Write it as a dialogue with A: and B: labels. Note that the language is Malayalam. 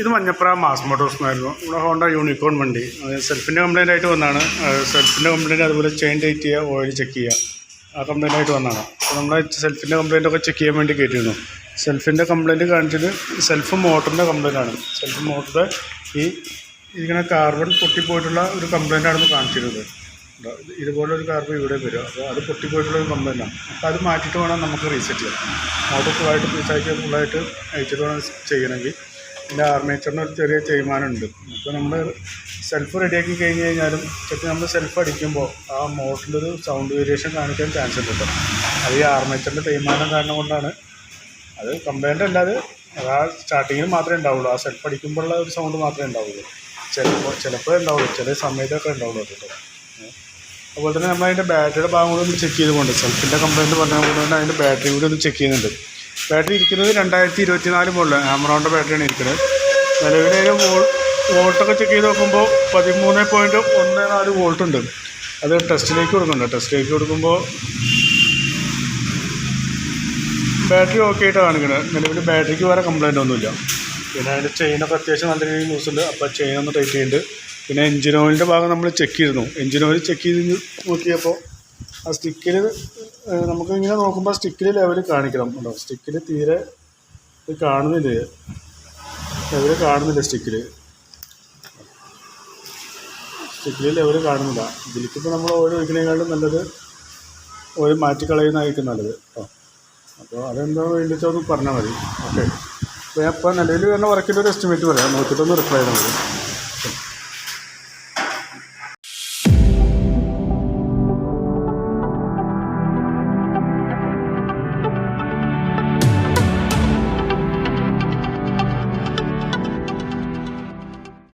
A: ഇത് മഞ്ഞപ്പുറ മാസ് മോട്ടോഴ്സ് എന്നായിരുന്നു. ഇവിടെ ഹോണ്ട യൂണിക്കോൺ വണ്ടി. സെൽഫിന്റെ കംപ്ലൈന്റ് ആയിട്ട് വന്നതാണ് സെൽഫിന്റെ കംപ്ലൈന്റ് അതുപോലെ ചെയിൻ ടൈറ്റ് ചെയ്യുക ഓയിൽ ചെക്ക് ചെയ്യുക. ആ കംപ്ലൈന്റ് ആയിട്ട് വന്നതാണ് അപ്പോൾ നമ്മൾ സെൽഫിന്റെ കംപ്ലൈന്റ് ഒക്കെ ചെക്ക് ചെയ്യാൻ വേണ്ടി കയറ്റിയിരുന്നു സെൽഫിന്റെ കംപ്ലൈന്റ് കാണിച്ചത് സെൽഫ് മോട്ടറിന്റെ കംപ്ലൈന്റ് ആണ്. സെൽഫ് മോട്ടറിന്റെ ഈ ഇങ്ങനെ കാർബൺ പൊട്ടിപ്പോയിട്ടുള്ള ഒരു കംപ്ലൈന്റ് ആണെന്ന് കാണിച്ചിരുന്നത്. ഇതുപോലൊരു കാർബൺ ഇവിടെ വരും. അപ്പോൾ അത് പൊട്ടിപ്പോയിട്ടുള്ള ഒരു കംപ്ലൈന്റ് ആണ്. അപ്പോൾ അത് മാറ്റിയിട്ട് വേണം നമുക്ക് റീസെറ്റ് ചെയ്യാം മോട്ടർ ഫുള്ളായിട്ട് റീസാക്കി ഫുള്ളായിട്ട് അയച്ചിട്ട് വേണം ചെയ്യണമെങ്കിൽ. ഇതിന്റെ ആർമേച്ചറിന് ഒരു ചെറിയ തേയ്മാനമുണ്ട് അപ്പോൾ നമ്മൾ സെൽഫ് റെഡിയാക്കി കഴിഞ്ഞ് കഴിഞ്ഞാലും ചിലപ്പോൾ നമ്മൾ സെൽഫ് അടിക്കുമ്പോൾ ആ മോട്ടറിന്റെ ഒരു സൗണ്ട് വേരിയേഷൻ കാണിക്കാൻ ചാൻസ് ഉണ്ട് കേട്ടോ അത് ഈ ആർമേച്ചറിന്റെ തേയ്മാനം കാരണം കൊണ്ടാണ്. അത് കംപ്ലൈന്റ് അല്ലാതെ ആ സ്റ്റാർട്ടിങ്ങിൽ മാത്രമേ ഉണ്ടാവുള്ളൂ ആ സെൽഫ് അടിക്കുമ്പോഴുള്ള ഒരു സൗണ്ട് മാത്രമേ ഉണ്ടാവുള്ളൂ ചിലപ്പോൾ ചിലപ്പോൾ ഉണ്ടാവുള്ളൂ ചില സമയത്തൊക്കെ ഉണ്ടാവുള്ളൂ കേട്ടോ അതുപോലെ തന്നെ നമ്മൾ അതിന്റെ ബാറ്ററിയുടെ ഭാഗം കൂടി ഒന്ന് ചെക്ക് ചെയ്തുകൊണ്ട് സെൽഫിന്റെ കംപ്ലൈന്റ് പറഞ്ഞ പോലെ തന്നെ അതിന്റെ ബാറ്ററി കൂടി ഒന്ന് ചെക്ക് ചെയ്യുന്നുണ്ട്. ബാറ്ററി ഇരിക്കുന്നത് രണ്ടായിരത്തി ഇരുപത്തി നാല് മുകളിൽ ആമറോണിന്റെ ബാറ്ററിയാണ് ഇരിക്കുന്നത്. വോൾ വോൾട്ടൊക്കെ ചെക്ക് ചെയ്ത് നോക്കുമ്പോൾ പതിമൂന്ന് പോയിന്റ് ഒന്ന് നാല് വോൾട്ട് ഉണ്ട്. അത് ടെസ്റ്റിലേക്ക് കൊടുക്കുന്നുണ്ട്. ടെസ്റ്റിലേക്ക് കൊടുക്കുമ്പോൾ ബാറ്ററി ഓക്കെ ആയിട്ട് കാണിക്കുന്നത്. നിലവിൽ ബാറ്ററിക്ക് വേറെ കംപ്ലൈന്റ് ഒന്നുമില്ല. പിന്നെ അതിന്റെ ചെയിനൊക്കെ അത്യാവശ്യം നല്ല രീതിയിൽ യൂസ് ഉണ്ട്. അപ്പോൾ ചെയിൻ ഒന്ന് ടൈറ്റ് ചെയ്യുന്നുണ്ട്. പിന്നെ എഞ്ചിൻ ഓയിലിന്റെ ഭാഗം നമ്മൾ ചെക്ക് ചെയ്തിരുന്നു. എഞ്ചിൻ ഓയിൽ ചെക്ക് ചെയ്ത് നോക്കിയപ്പോൾ ആ സ്റ്റിക്കിൽ നമുക്ക് ഇങ്ങനെ നോക്കുമ്പോൾ സ്റ്റിക്കിൽ ലെവൽ കാണിക്കണം കേട്ടോ. സ്റ്റിക്കിൽ തീരെ ഇത് കാണുന്നില്ല? ലെവൽ കാണുന്നില്ല സ്റ്റിക്കിൽ സ്റ്റിക്കിൽ ലെവൽ കാണുന്നില്ല. ഇതിലേക്കിപ്പോൾ നമ്മൾ ഓയിൽ ഒഴിക്കണേക്കാളും നല്ലത് ഓയിൽ മാറ്റിക്കളയുന്നതായിരിക്കും നല്ലത് കേട്ടോ. അപ്പോൾ അതെന്താ വേണ്ടിയിട്ട് ഒന്ന് പറഞ്ഞാൽ മതി. ഓക്കെ അപ്പോൾ ഞാൻ ഇപ്പോൾ നിലവിൽ വരുന്ന വർക്കിന്റെ ഒരു എസ്റ്റിമേറ്റ് പറയാം. നോക്കിയിട്ടൊന്ന് റിപ്ലൈ ചെയ്താൽ മതി